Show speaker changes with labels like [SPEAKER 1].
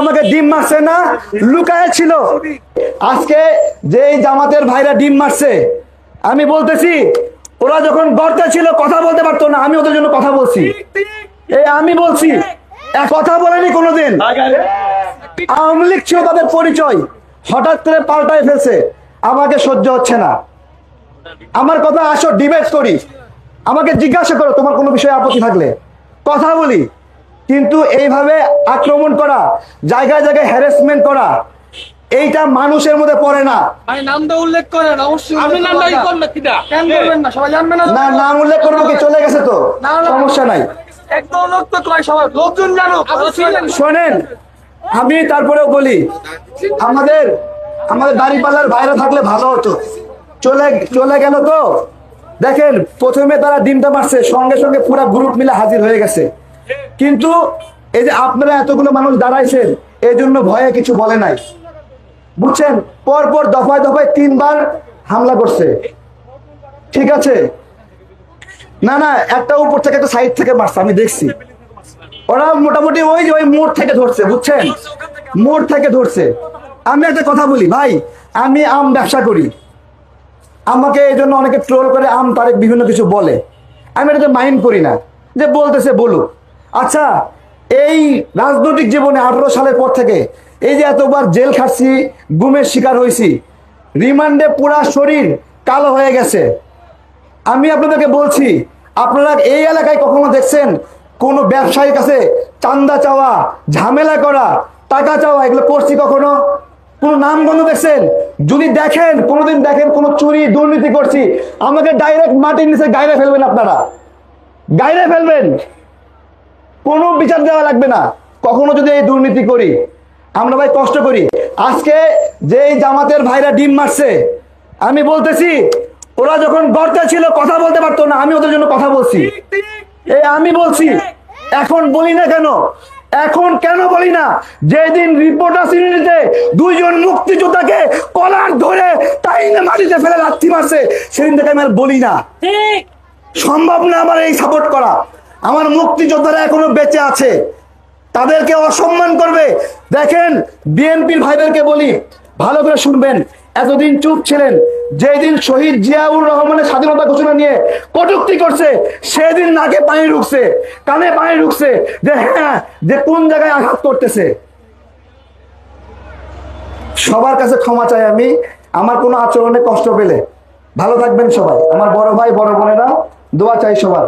[SPEAKER 1] আমাকে ডিম মারছে না লুকায় ছিল আজকে যে জামাতের ভাইরা ডিম মারছে, আমি বলতেছি, ওরা যখন গর্তে ছিল, কথা বলতে পারতো না, আমি ওদের জন্য কথা বলছি। এই আমি বলছি কথা বলেনি কোনোদিন। আওয়ামী লীগ ছিল তাদের পরিচয়, হঠাৎ করে পাল্টায় ফেলছে, আমাকে সহ্য হচ্ছে না। আমার কথা আসো ডিবেট করি। আমাকে জিজ্ঞাসা করো, তোমার কোনো বিষয়ে আপত্তি থাকলে। কথা বলি। কিন্তু এইভাবে আক্রমণ করা জায়গায় জায়গায় হ্যারাসমেন্ট করা এইটা মানুষের মধ্যে পড়ে না।
[SPEAKER 2] ভাই নামটা উল্লেখ করেন অবশ্যই
[SPEAKER 3] আপনি নামটা ই করবেন না,
[SPEAKER 2] কেন করবেন না? সবাই জানবে না
[SPEAKER 1] না নাম উল্লেখ করব কি চলে গেছে তো। সমস্যা নাই।
[SPEAKER 2] একদম লোক তো কয় সবাই লোকজন জানো
[SPEAKER 1] শোনেন আমি তারপরেও বলি আমাদের আমাদের দাড়িপাল্লার বাইরে থাকলে ভালো হতো। চলে চলে গেল তো? দেখেন প্রথমে তারা ডিমটা মারছে সঙ্গে সঙ্গে পুরো গ্রুপ মিলে হাজির হয়ে গেছে। কিন্তু এই যে আপনারা এতগুলো মানুষ দাঁড়াইছেন এই জন্য ভয়ে কিছু বলে নাই। বুঝছেন? পর পর দফায় দফায় তিনবার হামলা করছে। ঠিক আছে? না না, একটা উপর থেকে একটা সাইড থেকে মারছে, আমি দেখছি। ওরা মোটামুটি ওই যে ওই মোড় থেকে ধরছে, বুঝছেন? মোড় থেকে ধরছে। আমি একটা কথা বলি, ভাই, আমি আম ব্যবসা করি। আমাকে এই জন্য অনেকে ট্রোল করে, আম তারেক বিভিন্ন কিছু বলে। আমি এটাতে মাইন্ড করি না। যে বলতেছে বলুক। আচ্ছা এই রাজনৈতিক জীবনে আঠারো সালের পর থেকে এই যে এতবার জেল খাচ্ছি গুমের শিকার হয়েছি, রিমান্ডে পুরা শরীর কালো হয়ে গেছে। আমি আপনাদেরকে বলছি, আপনারা এই এলাকায় কখনো দেখছেন কোন ব্যবসায়ীর কাছে চান্দা চাওয়া, ঝামেলা করা, টাকা চাওয়া, এগুলো করছি কখনো? কোন নাম গন্ধ দেখছেন? যদি দেখেন, কোনোদিন দেখেন কোনো চুরি, দুর্নীতি করছি, আমাকে ডাইরেক্ট মাটির নিচে গাইরে ফেলবেন আপনারা। গাইরে ফেলবেন। কোনো বিচার দেওয়া লাগবে না। কখনো যদি এই দুর্নীতি করি। আমরা ভাই কষ্ট করি। আজকে যে জামাতের ভাইরা ডিম মারছে আমি বলতেছি ওরা যখন গর্তে ছিল কথা বলতে পারতো না আমি ওদের জন্য কথা বলছি। এই আমি বলছি এখন বলি না কেন? এখন কেন বলি না? যেদিন রিপোর্টার সিনিতে দুইজন মুক্তিযোদ্ধাকে কলার ধরে টাইনে মাটিতে ফেলে লাথি মারছে সেদিন থেকে আমি আর বলি না। সম্ভব না আমার এই সাপোর্ট করা। আমার মুক্তিযোদ্ধারা এখনও বেঁচে আছে। তাদেরকে অসম্মান করবে। দেখেন, বিএনপির ভাইদেরকে বলি, ভালো করে শুনবেন। এতদিন চুপ ছিলেন, যেদিন শহীদ জিয়াউর রহমানের স্বাধীনতা ঘোষণা নিয়ে কটুক্তি করছে, সেদিন নাকে পানি ঢুকছে, কানে পানি ঢুকছে যে হ্যাঁ যে কোন জায়গায় আঘাত করতেছে। সবার কাছে ক্ষমা চাই আমি। আমার কোনো আচরণে কষ্ট পেলে। ভালো থাকবেন সবাই। আমার বড় ভাই, বড় বোনেরা, দোয়া চাই সবার।